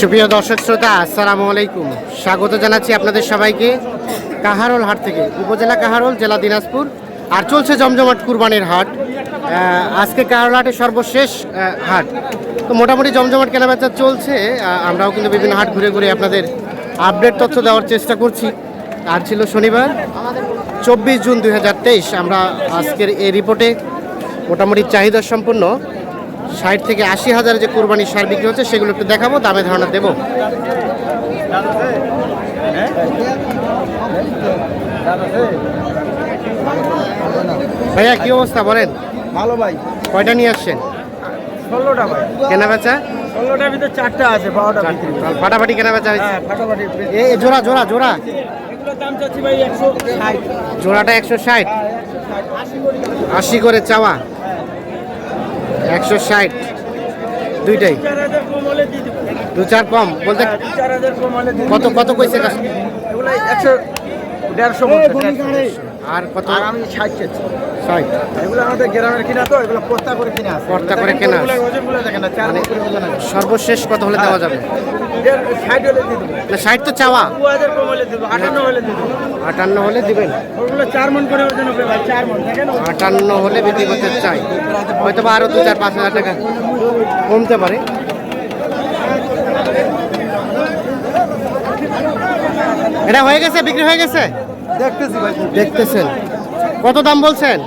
সুপ্রিয় দর্শক শ্রোতা, আসসালামু আলাইকুম। স্বাগত জানাচ্ছি আপনাদের সবাইকে কাহারোল হাট থেকে, উপজেলা কাহারোল, জেলা দিনাজপুর, আর চলছে জমজমাট কুরবানির হাট। আজকে কাহারোল হাটের সর্বশেষ হাট। তো মোটামুটি জমজমাট কেনাবেচা চলছে আমরাও কিন্তু বিভিন্ন হাট ঘুরে ঘুরে আপনাদের আপডেট তথ্য দেওয়ার চেষ্টা করছি। আর ছিল শনিবার, চব্বিশ জুন দু হাজার তেইশ, আমরা আজকের এই রিপোর্টে মোটামুটি চাহিদা সম্পন্ন ষাট থেকে আশি হাজার যে কোরবানির সার বিক্রি হচ্ছে সেগুলো একটু দেখাবো দামে ধারণা দেবো। ভাইয়া কি অবস্থা বলেন? ভালো ভাই। কয়টা নিয়ে আসছেন? ষোলোটা ভাই। কেনা বেচা ষোলোটার ভিতরে চারটা আছে বারোটা ফাটাফাটি কেনা বেচা হয়েছে। হ্যাঁ ফাটাফাটি এ জোড়া জোড়া জোড়া। জোড়াটা একশো ষাট। আশি করে চাওয়া। একশো ষাট। দুইটাই। দু চার কম বলতে কত কত কইছে একশো দেড়শো আর কত? আর আমি ষাট চাচ্ছি ষাট। এগুলো আমাদের গ্রামের কিনা তো এগুলো পস্তা করে কিনা আছে। পর্তা করে কেনা দেখেন না চার মানে করে ওজন আছে। সর্বশেষ কত হলে দেওয়া যাবে? দেড়- ষাট হলে দিয়ে দেবো। না ষাট তো চাওয়া। দু হাজার কম হলে দেবো আটান্ন হলে দেবো। আটান্ন হলে দিবেন। ওগুলো চার মন করে ওজন হবে ভাই চার মন দেখেন আটান্ন হলে বিক্রি করতে চাই। হয়তো বা আরও দু চার পাঁচ হাজার টাকা কমতে পারে। এটা হয়ে গেছে বিক্রি হয়ে গেছে? দেখতেছি ভাই। দেখতেছেন। কত দাম বলছেন?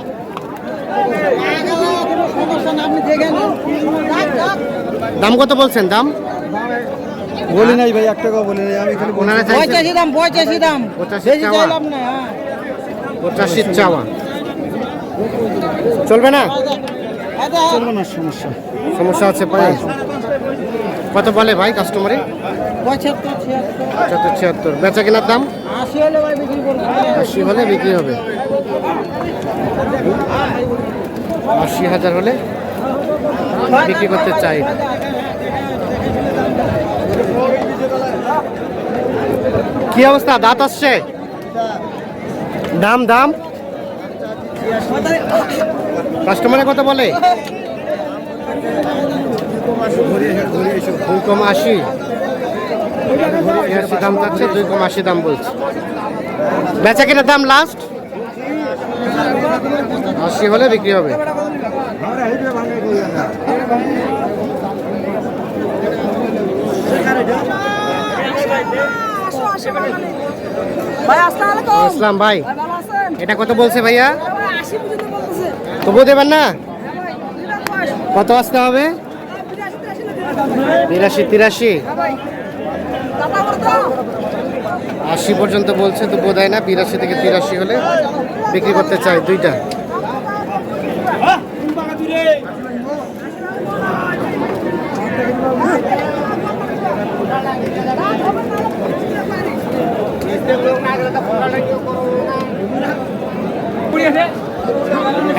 দাম কত বলছেন? দাম? বলি নাই ভাই এক টাকা বলি নাই আমি খালি ওনারা পঁচাশি দাম পঁচাশি দাম। পঁচাশি চাওয়া। হ্যাঁ। পঁচাশি চাওয়া। চলবে না? চলবে না সমস্যা। সমস্যা আছে পায়ে কত বলে ভাই কাস্টমারে পঁচাত্তর ছিয়াত্তর। বেচা কেনার দাম? ভাই আশি হলে বিক্রি হবে। আশি হাজার হলে বিক্রি করতে চাই। কি অবস্থা? দাঁত আসছে? দাম দাম? কাস্টমারে কত বলে। দুই কম আশি। দাম চাচ্ছে, দুই কম আশি দাম বলছে। বেচা কেনার দাম লাস্ট আশি হলে বিক্রি হবে। আসলাম ভাই। এটা কত বলছে ভাইয়া? তবুও দেবেন না? হ্যাঁ কত আসতে হবে? বিরাশি তিরাশি আশি পর্যন্ত বলছে, তো বোধ না, বিরাশি থেকে তিরাশি হলে বিক্রি করতে চাই দুইটা।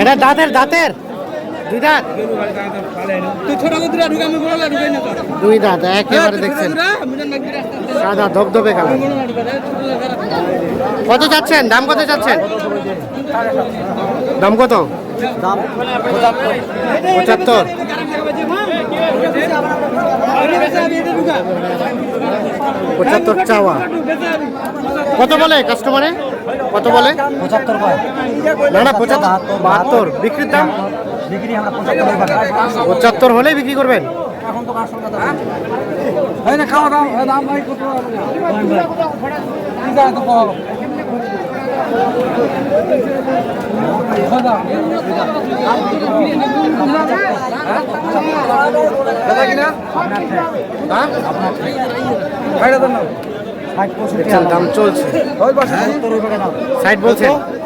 এটা দাঁতের দাঁতের। দুই দাঁত তুই ছোট করে ঢুকে আমি বলে ঢুকে না দুই দাঁত একেবারে দেখছেন। সাদা ধবধবে কালার। কত যাচ্ছেন দাম কত যাচ্ছেন দাম কত? দাম পঁচাত্তর। পঁচাত্তর চাওয়া। কত বলে কাস্টমারে কত বলে? পঁচাত্তর না না পঁচাত্তর বাহাত্তর। বিক্রির দাম? বিক্রি আমরা পঁচাত্তর হলে বিক্রি করবেন? এখন তো কথা না খাওয়া দাও দাম ভাই কত? দাদা কিনা হ্যাঁ দাম? চলছে। পাশে সত্তর টাকা। দাম সাইড বলছেন পঁয়ষট্টি বলছি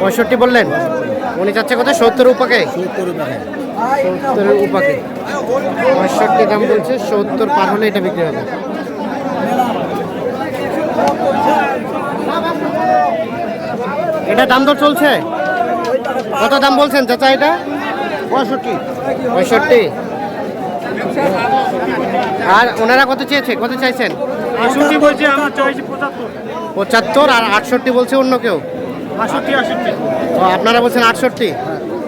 পঁয়ষট্টি বললেন। উনি চাচ্ছে কত সত্তর উপাকে? উপাকে। পঁয়ষট্টি দাম বলছে, সত্তর পার হলে এটা বিক্রি হবে। এটা দাম দর চলছে? কত দাম বলছেন চাচা এটা? পঁয়ষট্টি। পঁয়ষট্টি। আর ওনারা কত চেয়েছে? কত চাইছেন? বলছি আমরা চাইছি পঁচাত্তর। পঁচাত্তর আর আটষট্টি বলছে অন্য কেউ? ও আপনারা বলছেন আটষট্টি।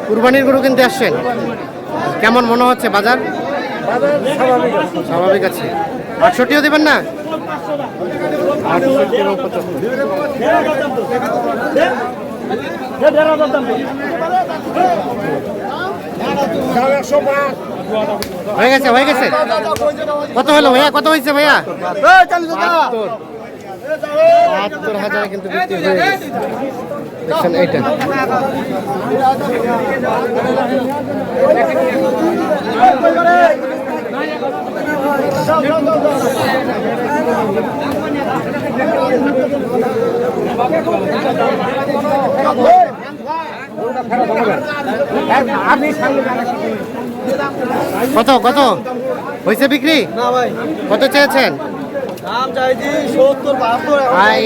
কুরবানির গরু কিনতে আসছেন? কেমন মনে হচ্ছে? বাজার? স্বাভাবিক আছে। আটষট্টিও দেবেন না? হয়ে গেছে হয়ে গেছে। কত হলো ভাইয়া? কত হয়েছে ভাইয়া? বাহাত্তর হাজারে কিন্তু বিক্রি হয়ে গেছে। দেখছেন এইটা। কত কত? হয়েছে বিক্রি? কত চেয়েছেন?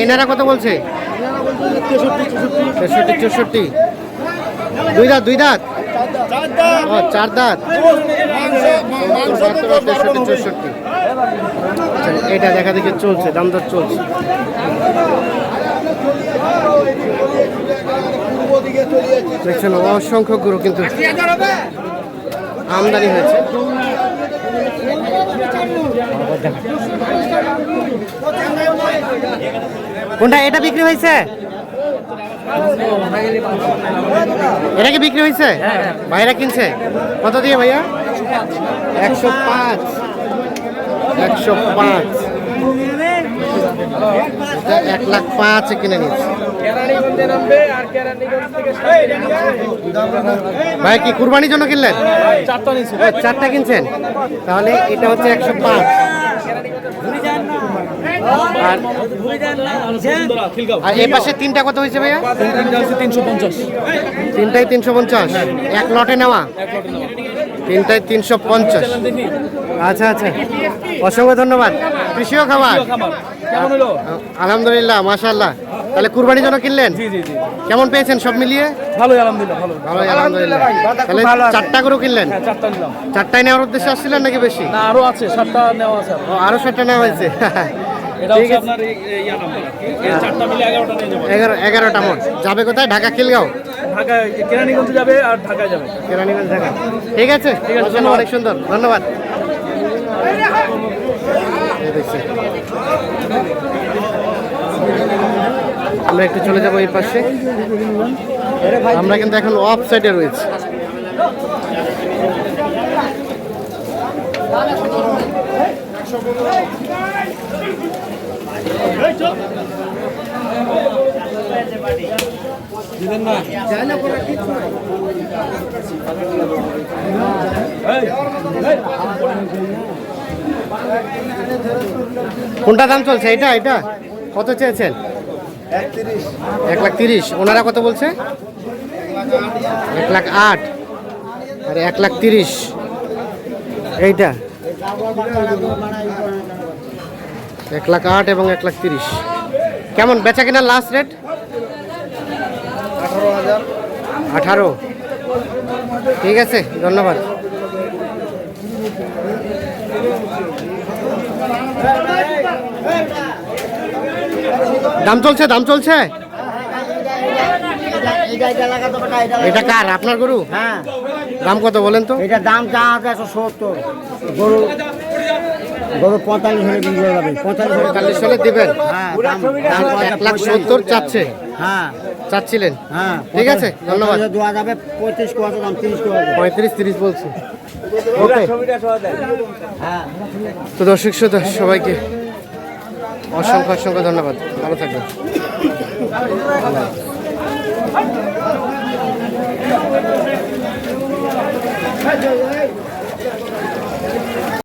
এনারা কত বলছে? তেষট্টি চৌষট্টি। দুই দাঁত দুই দাঁত? ও চার দাঁত। তেষট্টি চৌষট্টি। আচ্ছা, এটা দেখা দেখি চলছে দাম দর চলছে। দেখছেন অসংখ্য গরু কিন্তু আমদানি হয়েছে। কোনটা এটা বিক্রি হয়েছে? এটা কি বিক্রি হয়েছে? ভাইরা কিনছে? কত দিয়ে ভাইয়া? একশো পাঁচ। একশো পাঁচ। এক লাখ পাঁচ কিনে নিচ্ছে ভাই কি কুরবানির জন্য কিনলেন? চারটা চারটা কিনছেন? তাহলে এটা হচ্ছে একশো পাঁচ। আর আর এ পাশে তিনটা কত হয়েছে ভাইয়া? তিনশো পঞ্চাশ তিনটাই তিনশো পঞ্চাশ। এক লটে নেওয়া? তিনটাই তিনশো পঞ্চাশ। আচ্ছা আচ্ছা। অসংখ্য ধন্যবাদ। কৃষিও খাবার? আলহামদুলিল্লাহ মাশাল্লাহ তাহলে কুরবানির জন্য কিনলেন? কেমন পেয়েছেন সব মিলিয়ে? ভালোই আলহামদুলিল্লাহ ভালো। আলহামদুলিল্লাহ। তাহলে চারটা গরু কিনলেন? হ্যাঁ চারটায় নেওয়ার উদ্দেশ্যে আসছিলেন নাকি বেশি? আরও আছে সাতটা নেওয়া আছে। আরও সাতটা নেওয়া হয়েছে। এগারো এগারোটা মোট যাবে কোথায়? ঢাকা খিলগাঁও? ঢাকায় কেরানীগঞ্জ যাবে আর ঢাকায় যাবে। কেরানীগঞ্জ ঢাকা। ঠিক আছে। ঠিক আছে, অনেক সুন্দর। ধন্যবাদ। আমরা একটু চলে যাব এই পাশে। আমরা কিন্তু এখন অফ সাইডে রয়েছি। কোনটা দাম চলছে? এটা এটা কত চেয়েছেন? এক লাখ তিরিশ। ওনারা কত বলছে? এক লাখ আট। আর, এক লাখ তিরিশ। এইটা? এক লাখ আট এবং এক লাখ তিরিশ। কেমন? বেচা কিনা লাস্ট রেট আঠারো। ঠিক আছে ধন্যবাদ। দাম চলছে দাম চলছে? এটা কার আপনার গরু? হ্যাঁ। দাম কত বলেন তো? এটা দাম চা আছে একশো সত্তর। গরু গরু পঁয়তাল্লিশ হলে বিক্রি যাবে। পঁয়তাল্লিশ হলে দিবেন। হ্যাঁ এক লাখ সত্তর চাচ্ছে। হ্যাঁ। চাচ্ছিলেন? হ্যাঁ ঠিক আছে, ধন্যবাদ। দেওয়া যাবে পঁয়ত্রিশ কোয়া দাম তিরিশ কোয়া পঁয়ত্রিশ তিরিশ বলছে। ওকে হ্যাঁ তো দর্শক শ্রোতা সবাইকে অসংখ্য অসংখ্য ধন্যবাদ। ভালো থাকবেন।